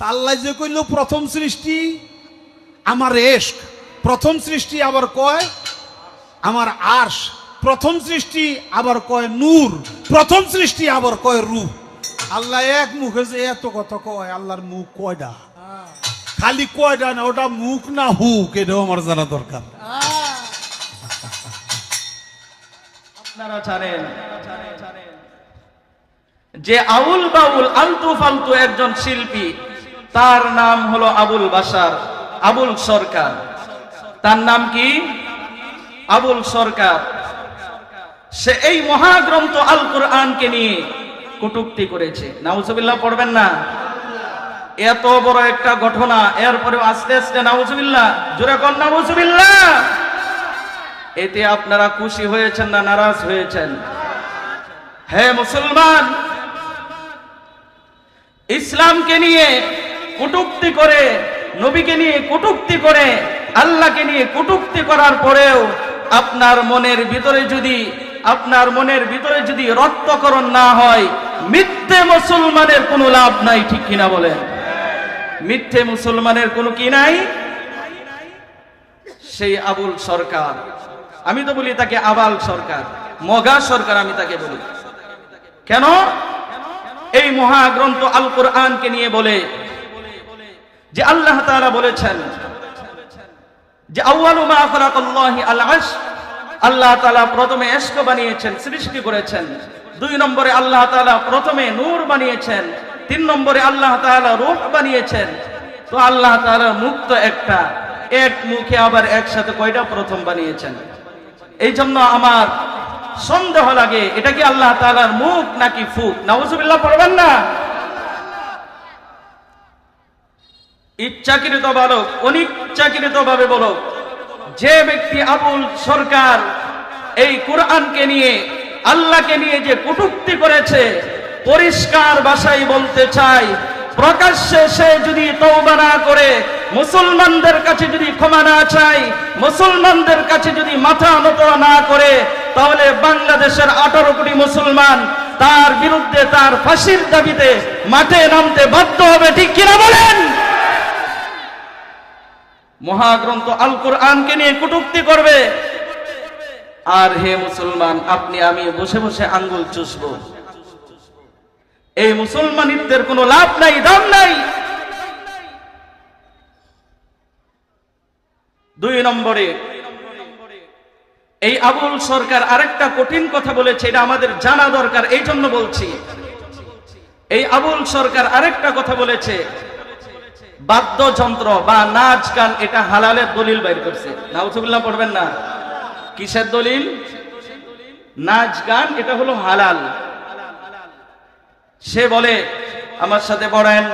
আল্লাহ যে কইল, প্রথম সৃষ্টি আমার এশক, প্রথম সৃষ্টি আবার কয় আমার আর্শ, প্রথম সৃষ্টি আবার কয় নূর, প্রথম সৃষ্টি আবার কয় রূপ। আল্লাহ এক মুখে যে এত কথা কয়, আল্লাহর মুখ কয়টা খালি কয়টা না, ওটা মুখ না হুক, এটাও আমার জানা দরকার। যে আউল বাউল আলতু ফালতু একজন শিল্পী তার নাম হলো আবুল বাসার আবুল সরকার। তার নাম কি? আবুল সরকার। সে এই মহাগ্রন্থ আল কোরআনকে নিয়ে কটুক্তি করেছে। নাউজুবিল্লাহ, পড়বেন না? এত বড় একটা ঘটনা এরপরে আস্তে আস্তে নাউজুবিল্লাহ। জোরে কর নাউজুবিল্লাহ। এতে আপনারা খুশি হয়েছেন না নারাজ হয়েছেন? হে মুসলমান, ইসলামকে নিয়ে কটুক্তি করে, নবীকে নিয়ে কটুক্তি করে, আল্লাহকে নিয়ে কটুক্তি করার পরেও আপনার মনের ভিতরে যদি, আপনার মনের ভিতরে যদি রক্তকরণ না হয়, মিথ্যে মুসলমানের কোনো লাভ নাই, ঠিক কিনা বলেন? মিথ্যে মুসলমানের কোনো কি নাই? সেই আবুল সরকার। আমি তো বলি তাকে আবাল সরকার, মগা সরকার আমি তাকে বলি। কেন? এই মহাগ্রন্থ আল কোরআনকে নিয়ে বলে যে আল্লাহ তাআলা বলেছেন যে আউয়ালু মা খালাকাল্লাহি আল আরশ আল্লাহ তাআলা প্রথমে এশক বানিয়েছেন, সৃষ্টি করেছেন। দুই নম্বরে আল্লাহ তালা প্রথমে নূর বানিয়েছেন, তিন নম্বরে আল্লাহ তালা রূহ বানিয়েছেন। তো আল্লাহ তাআলার মুখ তো একটা, এক মুখে আবার একসাথে কয়টা প্রথম বানিয়েছেন? এই জন্য আমার সন্দেহ লাগে, এটা কি আল্লাহ তাআলার মুখ নাকি ফুক? নাউজুবিল্লাহ, পড়বেন না? ইচ্ছাকৃত বালক অনিচ্ছাকৃত ভাবে বলক যে ব্যক্তি আবুল সরকার এই কোরআনকে নিয়ে, আল্লাহকে নিয়ে যে কটুক্তি করেছে, পরিষ্কার ভাষায় বলতে চাই প্রকাশ্যে সে যদি তওবা না করে, মুসলমানদের কাছে যদি ক্ষমা না চাই মুসলমানদের কাছে যদি মাথা নত না করে, তাহলে বাংলাদেশের আঠারো কোটি মুসলমান তার বিরুদ্ধে তার ফাঁসির দাবিতে মাঠে নামতে বাধ্য হবে, ঠিক কিনা বলেন? মহাগ্রন্থ আল কোরআনকে নিয়ে কটুক্তি করবে। আর হে মুসলমান, আপনি, আমি বসে বসে আঙ্গুল চুষব। এই মুসলমানিত্বের কোনো লাভ নাই, দাম নাই। দুই নম্বরে, এই আবুল সরকার আরেকটা কঠিন কথা বলেছে, এটা আমাদের জানা দরকার এই জন্য বলছি। এই আবুল সরকার আরেকটা কথা বলেছে বাদ্যযন্ত্র বা নাচ গান এটা হালালের দলিল বাইর করছে নাউজুবিল্লাহ পড়বেন না কিসের দলিল নাচ গান এটা হলো হালাল সে বলে আমার সাথে পড়েন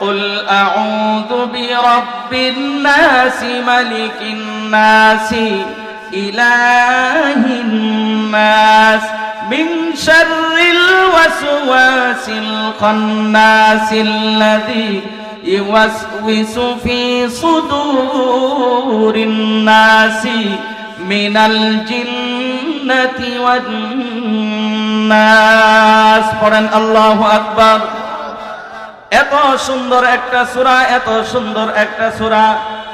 قل أعوذ برب الناس ملك الناس إله الناس من شر الوسواس الخناس الذي يوسوس في صدور الناس من الجنة والناس পড়েন আল্লাহ আকবার এত সুন্দর একটা সূরা এত সুন্দর একটা সূরা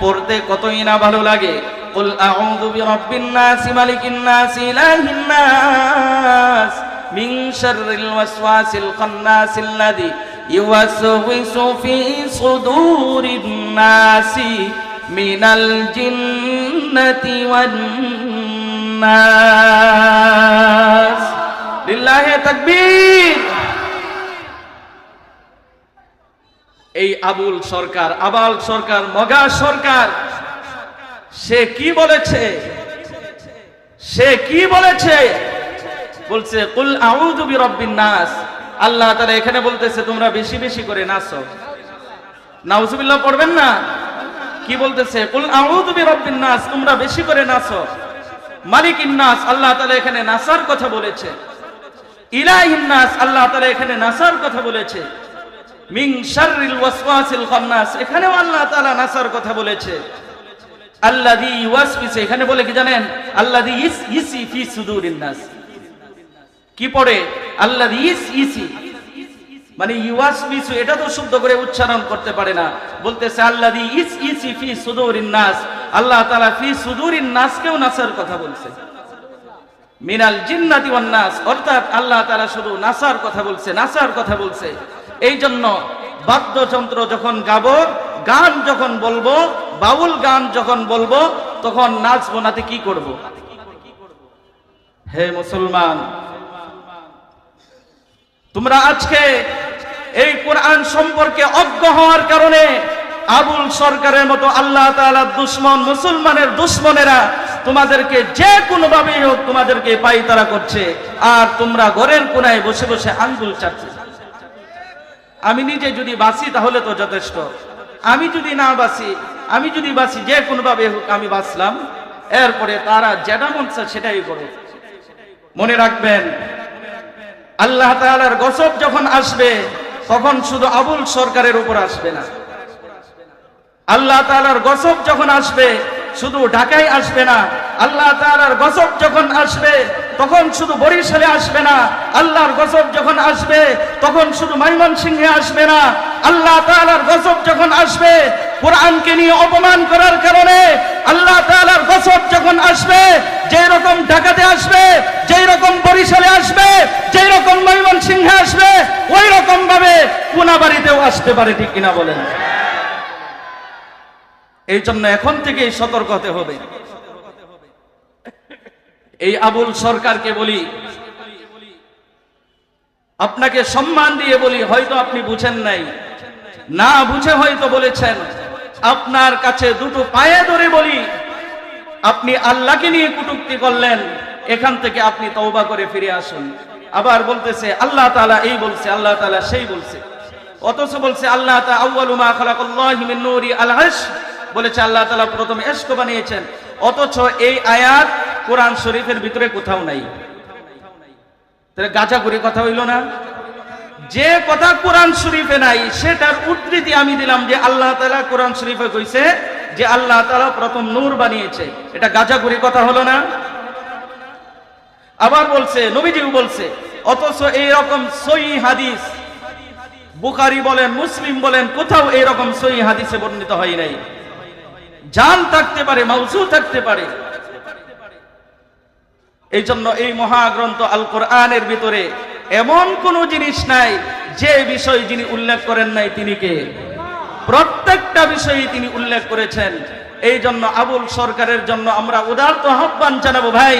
পড়তে কতই না ভালো লাগে قل أعوذ برب الناس ملك الناس إله الناس من شر الوسواس الخناس الذي يوسوس في صدور الناس من الجنة والناس لله تكبير এই আবুল সরকার আবাল সরকার মগা সরকার সে কি বলেছে সে কি বলেছে বলছে কুল আউযু বিরাব্বিন নাস আল্লাহ তাআলা এখানে বলতেছে, তোমরা বেশি বেশি করে নাচো। নাউজুবিল্লাহ, পড়বেন না? কি বলতেছে? কুল আউযু বিরাব্বিন নাস তোমরা বেশি করে নাচো। মালিকিন নাস, আল্লাহ তাআলা এখানে নাসার কথা বলেছে। ইলাহিন নাস, আল্লাহ তাআলা এখানে নাসার কথা বলেছে। মিন শাররিল ওয়াসওয়াসিল খান্নাস, এখানেও আল্লাহ তাআলা নাসার কথা বলেছে। আল্লাযী ইউওয়াসবিসু এখানে বলে কি জানেন? আল্লাযী ইস, ইসি ফি সুদুরিন নাস। কি পড়ে? আল্লাযী ইস মানে ইউওয়াসবিসু এটা তো শুদ্ধ করে উচ্চারণ করতে পারে না। বলতেছে আল্লাহ ইস ইসি ফি সুদুরিন নাস। আল্লাহ তাআলা ফি সুদুরিন নাসকেও নাসার কথা বলছে। মিনাল জিন্নাতি ওয়ান নাস। অর্থাৎ আল্লাহ তাআলা শুধু নাসার কথা বলছে, নাসার কথা বলছে। এই জন্য বাদ্যযন্ত্র যখন গাবো, গান যখন বলব, বাউল গান যখন বলব, তখন নাচবো নাতে কি করব? হে মুসলমান তোমরা আজকে এই কোরআন সম্পর্কে অজ্ঞ হওয়ার কারণে আবুল সরকারের মতো আল্লাহ তাআলার দুশ্মন, মুসলমানের দুশ্মনেরা তোমাদেরকে যে কোনো ভাবে হোক তোমাদেরকে পাইতারা করছে। আর তোমরা ঘরের কোনায় বসে বসে আঙ্গুল চাটছে আমি নিজে যদি বাঁচি তাহলে তো যথেষ্ট। আমি যদি না বাঁচি, আমি যদি বাঁচি যে কোনোভাবে হোক আমি বাঁচলাম। এরপরে তারা যেটা মন সেটাই করুক। মনে রাখবেন আল্লাহ তালার গসব যখন আসবে, তখন শুধু আবুল সরকারের উপর আসবে না। আল্লাহ তালার গসব যখন আসবে, শুধু ঢাকায় আসবে না। আল্লাহ তাআলার গজব যখন আসবে, তখন শুধু বরিশালে আসবে না। আল্লাহর গজব যখন আসবে, তখন শুধু ময়মনসিংহে আসবে না। আল্লাহ তাআলার গজব যখন আসবে কোরআনকে নিয়ে অপমান করার কারণে আল্লাহ তাআলার গজব যখন আসবে যেই রকম ঢাকাতে আসবে যেই রকম বরিশালে আসবে যেই রকম ময়মনসিংহে আসবে ওই রকম ভাবে কোনাবাড়িতেও আসতে পারে, ঠিক কিনা বলেন? এই জন্য এখন থেকে সতর্ক হতে হবে। এই আবুল সরকারকে বলি, আপনাকে সম্মান দিয়ে বলি, হয়তো আপনি বুঝেন নাই। না বুঝে হয়তো বলেছেন। আপনার কাছে দুটো পায়ে ধরে বলি, আপনি আল্লাহকে নিয়ে কুটুক্তি করলেন, এখান থেকে আপনি তওবা করে ফিরে আসুন। আবার বলতেছে, আল্লাহ তাআলা এই বলছে, আল্লাহ তাআলা সেই বলছে। অথচ বলছে, আল্লাহ বলেছে, আল্লাহ তালা প্রথম এশক বানিয়েছেন। অথচ এই আয়াত কোরআন শরীফের ভিতরে কোথাও নাই। তাহলে গাঁজা করে কথা হইল না? যে কথা কোরআন শরীফে নাই, সেটার উদ্ধৃতি আমি দিলাম যে আল্লাহ তালা কোরআন শরীফে কইছে যে আল্লাহ তালা প্রথম নূর বানিয়েছে। এটা গাঁজা করে কথা হলো না? আবার বলছে, নবীজিও বলছে, অথচ এইরকম সই হাদিস, বুখারি বলেন মুসলিম বলেন, কোথাও এইরকম সই হাদিসে বর্ণিত হয় নাই। জাল থাকতে পারে, মাউসু থাকতে পারে। এই জন্য এই মহাগ্রন্থ আল কোরআনের ভিতরে এমন কোন জিনিস নাই, যে বিষয় যিনি উল্লেখ করেন নাই তিনি কে প্রত্যেকটা বিষয়ে তিনি উল্লেখ করেছেন। এই জন্য আবুল সরকারের জন্য আমরা উদারত আহ্বান জানাব, ভাই।